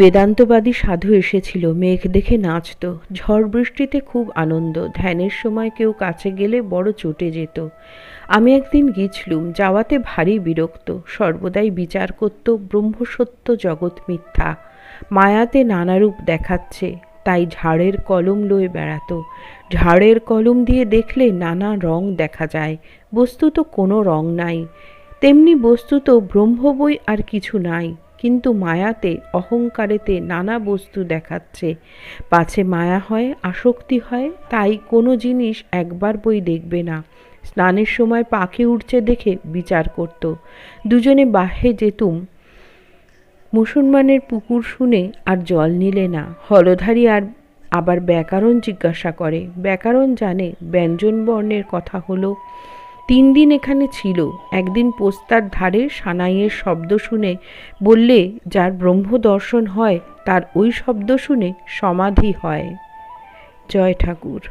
বেদান্তবাদী সাধু এসেছিল, মেঘ দেখে নাচত। ঝড় বৃষ্টিতে খুব আনন্দ, ধ্যানের সময় কেউ কাছে গেলে বড় চটে যেত। আমি একদিন গিয়েছিলুম যাওয়াতে ভারী বিরক্ত, সর্বদাই বিচার করত ব্রহ্মসত্য জগৎ মিথ্যা। মায়াতে নানারূপ দেখাচ্ছে, তাই ঝাড়ের কলম লয়ে বেড়াতো। ঝাড়ের কলম দিয়ে দেখলে নানা রং দেখা যায়, বস্তুত কোনো রং নাই। তেমনি বস্তুত ব্রহ্ম বই আর কিছু নাই। কিন্তু মায়াতে, অহংকারেতে নানা বস্তু দেখাচ্ছে। পাছে মায়া হয়, আসক্তি হয়, তাই কোনো জিনিস একবার বই দেখবে না। স্নানের সময় পাখি উঠছে দেখে বিচার করত। দুজনে বাহে যেতুম। মুসলমানের পুকুর শুনে আর জল নিলে না। হলধারী আর আবার ব্যাকরণ জিজ্ঞাসা করে। ব্যাকরণ জানে ব্যঞ্জন বর্ণের কথা হলো তিন দিন এখানে ছিল। একদিন পোস্তার ধারে সানাইয়ের শব্দ শুনে বললে, যার ব্রহ্ম দর্শন হয়, তার ওই শব্দ শুনে সমাধি হয়। জয় ঠাকুর।